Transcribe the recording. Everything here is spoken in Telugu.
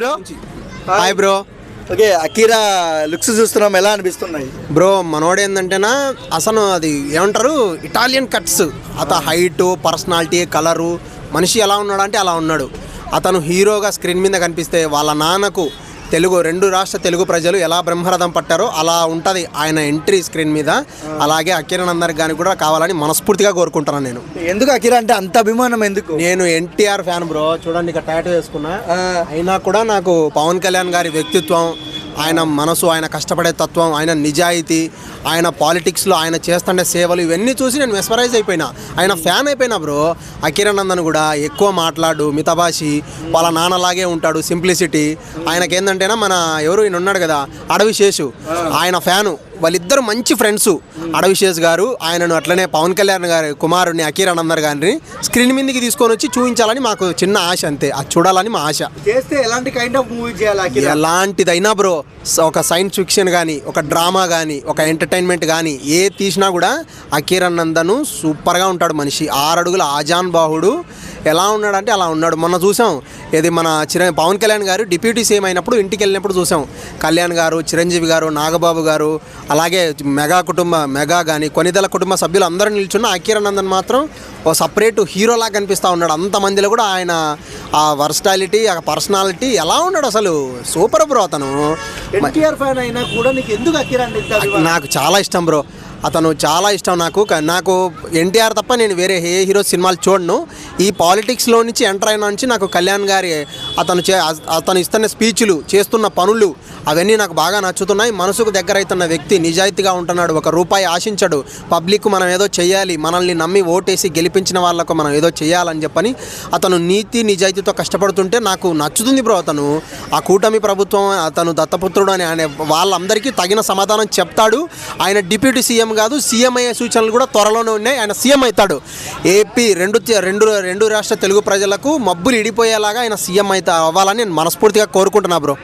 Bro hi bro okay Akira looks చూస్తున్నాం. ఎలా అనిపిస్తున్నాయి? బ్రో మనోడు ఏంటంటేనా అసలు అది ఏమంటారు ఇటాలియన్ కట్స్ అత హైట్ పర్సనాలిటీ కలరు మనిషి ఎలా ఉన్నాడు అంటే అలా ఉన్నాడు. అతను హీరోగా స్క్రీన్ మీద కనిపిస్తే వాళ్ళ నాన్నకు తెలుగు రెండు రాష్ట్ర తెలుగు ప్రజలు ఎలా బ్రహ్మరథం పట్టారో అలా ఉంటుంది ఆయన ఎంట్రీ స్క్రీన్ మీద. అలాగే అకిరణ్ అందరికి కానీ కూడా కావాలని మనస్ఫూర్తిగా కోరుకుంటున్నాను నేను. ఎందుకు అకీరా అంటే అంత అభిమానం ఎందుకు? నేను ఎన్టీఆర్ ఫ్యాన్ బ్రో. చూడండి ఇక టాటూ వేసుకున్నా. అయినా కూడా నాకు పవన్ కళ్యాణ్ గారి వ్యక్తిత్వం ఆయన మనసు ఆయన కష్టపడే తత్వం ఆయన నిజాయితీ ఆయన పాలిటిక్స్లో ఆయన చేస్తుండే సేవలు ఇవన్నీ చూసి నేను మెస్మరైజ్ అయిపోయినా. ఆయన ఫ్యాన్ అయిపోయినా బ్రో. అకిరణందన్ కూడా ఎక్కువ మాట్లాడు మితభాషి వాళ్ళ నాన్నలాగే ఉంటాడు సింప్లిసిటీ ఆయనకి ఏంటంటేనా మన ఎవరు ఈయన ఉన్నాడు కదా అడవి శేషు. ఆయన ఫ్యాను. వాళ్ళిద్దరు మంచి ఫ్రెండ్స్ అడవి శేష్ గారు ఆయనను అట్లనే పవన్ కళ్యాణ్ గారి కుమారుడిని అకీర్ అనందర్ గారిని స్క్రీన్ మీదకి తీసుకొని వచ్చి చూపించాలని మాకు చిన్న ఆశ అంతే. అది చూడాలని మా ఆశ. చేస్తే ఎలాంటి కైండ్ ఆఫ్ మూవీ చేయాలి ఎలాంటిదైనా బ్రో ఒక సైన్స్ ఫిక్షన్ కానీ ఒక డ్రామా కానీ ఒక ఎంటర్టైన్మెంట్ కానీ ఏ తీసినా కూడా అకీరన్ నందను సూపర్గా ఉంటాడు మనిషి. ఆరు అడుగుల ఆజాన్ బాహుడు ఎలా ఉన్నాడంటే అలా ఉన్నాడు. మొన్న చూసాం ఇది మన చిర పవన్ కళ్యాణ్ గారు డిప్యూటీ సీఎం అయినప్పుడు ఇంటికి వెళ్ళినప్పుడు చూసాం. కళ్యాణ్ గారు చిరంజీవి గారు నాగబాబు గారు అలాగే మెగా కుటుంబ మెగా కానీ కొనిదల కుటుంబ సభ్యులు అందరూ నిల్చున్న అకీరానందన్ మాత్రం ఓ సపరేట్ హీరోలా కనిపిస్తూ ఉన్నాడు. అంతమందిలో కూడా ఆయన ఆ వర్స్టాలిటీ ఆ పర్సనాలిటీ ఎలా ఉన్నాడు అసలు? సూపర్ బ్రో అతను. ఎన్టీఆర్ ఫ్యాన్ అయినా కూడా నీకు ఎందుకు? నాకు చాలా ఇష్టం బ్రో. అతను చాలా ఇష్టం నాకు. నాకు ఎన్టీఆర్ తప్ప నేను వేరే ఏ హీరో సినిమాలు చూడను. ఈ పాలిటిక్స్లో నుంచి ఎంటర్ అయిన నుంచి నాకు కళ్యాణ్ గారి అతను చే అతను ఇస్తున్న స్పీచ్లు చేస్తున్న పనులు అవన్నీ నాకు బాగా నచ్చుతున్నాయి. మనసుకు దగ్గర అవుతున్న వ్యక్తి నిజాయితీగా ఉంటున్నాడు. ఒక రూపాయి ఆశించడు. పబ్లిక్ మనం ఏదో చేయాలి మనల్ని నమ్మి ఓటేసి గెలిపించిన వాళ్ళకు మనం ఏదో చేయాలని చెప్పని అతను నీతి నిజాయితీతో కష్టపడుతుంటే నాకు నచ్చుతుంది బ్రో అతను. ఆ కూటమి ప్రభుత్వం అతను దత్తపుత్రుడు అని ఆయన వాళ్ళందరికీ తగిన సమాధానం చెప్తాడు. ఆయన డిప్యూటీ సీఎం కాదు సీఎం అయ్యే సూచనలు కూడా త్వరలోనే ఉన్నాయి. ఆయన సీఎం అవుతాడు. ఏపీ రెండు రెండు రెండు రాష్ట్ర తెలుగు ప్రజలకు మబ్బులు ఇడిపోయేలాగా ఆయన సీఎం అయితే అవ్వాలని నేను మనస్ఫూర్తిగా కోరుకుంటున్నా బ్రో.